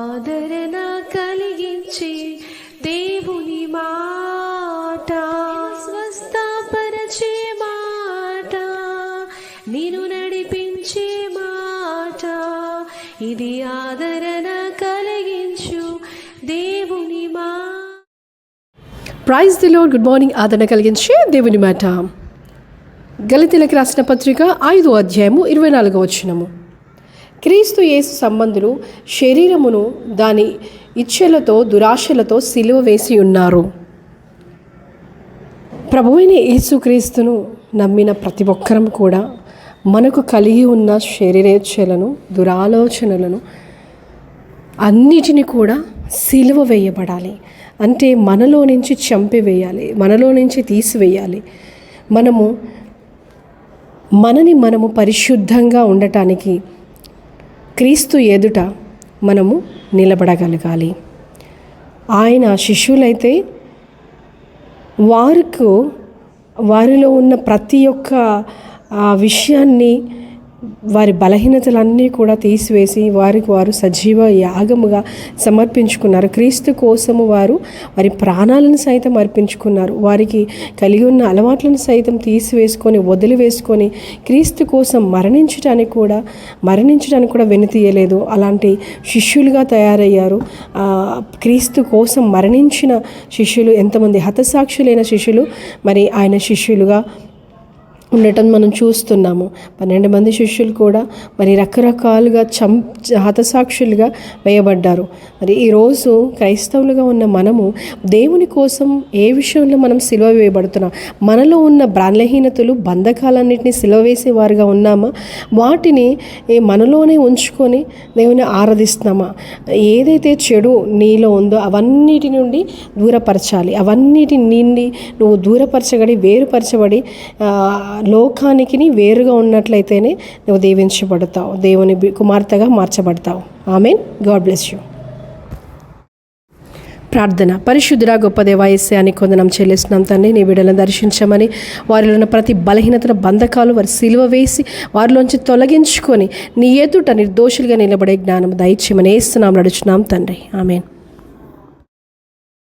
ఆదరణ కలిగించే దేవుని మాట. స్వస్థపరచే మాట. నేను నడిపించే మాట. ఇది ఆదరణ కలిగించు దేవుని మా. Praise the Lord good morning ఆదరణ కలిగించే దేవుని మాట. గలితీలకు రాసిన పత్రిక ఐదో అధ్యాయము ఇరవై నాలుగో వచ్చినము క్రీస్తు యేసు సంబంధులు శరీరమును దాని ఇచ్ఛలతో దురాశలతో సిలువ వేసి ఉన్నారు. ప్రభువైన యేసుక్రీస్తును నమ్మిన ప్రతి ఒక్కరం కూడా మనకు కలిగి ఉన్న శరీరేచ్ఛలను దురాలోచనలను అన్నిటిని కూడా సిలువ వేయబడాలి. అంటే మనలో నుంచి చంపివేయాలి మనలో నుంచి తీసివేయాలి. మనము మనని మనము పరిశుద్ధంగా ఉండటానికి క్రీస్తు ఎదుట మనము నిలబడగలగాలి. ఆయన శిష్యులైతే వారికి వారిలో ఉన్న ప్రతి ఒక్క ఆ విషయాన్ని వారి బలహీనతలన్నీ కూడా తీసివేసి వారికి వారు సజీవ యాగముగా సమర్పించుకున్నారు. క్రీస్తు కోసము వారు వారి ప్రాణాలను సైతం అర్పించుకున్నారు. వారికి కలిగి ఉన్న అలవాట్లను సైతం తీసివేసుకొని వదిలివేసుకొని క్రీస్తు కోసం మరణించడానికి కూడా మరణించడానికి కూడా వెనుతీయలేదు. అలాంటి శిష్యులుగా తయారయ్యారు. క్రీస్తు కోసం మరణించిన శిష్యులు ఎంతమంది? హతసాక్షులైన శిష్యులు. మరి ఆయన శిష్యులుగా ఉండటం మనం చూస్తున్నాము. పన్నెండు మంది శిష్యులు కూడా మరి రకరకాలుగా చం హతసాక్షులుగా వేయబడ్డారు. మరి ఈరోజు క్రైస్తవులుగా ఉన్న మనము దేవుని కోసం ఏ విషయంలో మనం సిలువ వేయబడుతున్నాం? మనలో ఉన్న బలహీనతలు బంధకాలన్నింటినీ సిలువ వేసేవారుగా ఉన్నామా? వాటిని మనలోనే ఉంచుకొని దేవుని ఆరాధిస్తున్నామా? ఏదైతే చెడు నీలో ఉందో అవన్నిటి నుండి దూరపరచాలి. అవన్నిటి నుండి నువ్వు దూరపరచబడి వేరుపరచబడి లోకానికి వేరుగా ఉన్నట్లయితేనే నువ్వు దీవించబడతావు. దేవుని కుమార్తెగా మార్చబడతావు. ఆమెన్. God bless you. ప్రార్థన. పరిశుద్ధురా గొప్ప దేవాయస్యాన్ని కొందనం చెల్లిస్తున్నాం తండ్రి నీ బిడ్డలను దర్శించమని వారిలో ఉన్న ప్రతి బలహీనతల బంధకాలు వారి సిలువ వేసి వారిలోంచి తొలగించుకొని నీ ఎదుట నిర్దోషులుగా నిలబడే జ్ఞానం దయచేయమని వేస్తున్నాం నడుచున్నాం తండ్రి. ఆమెన్.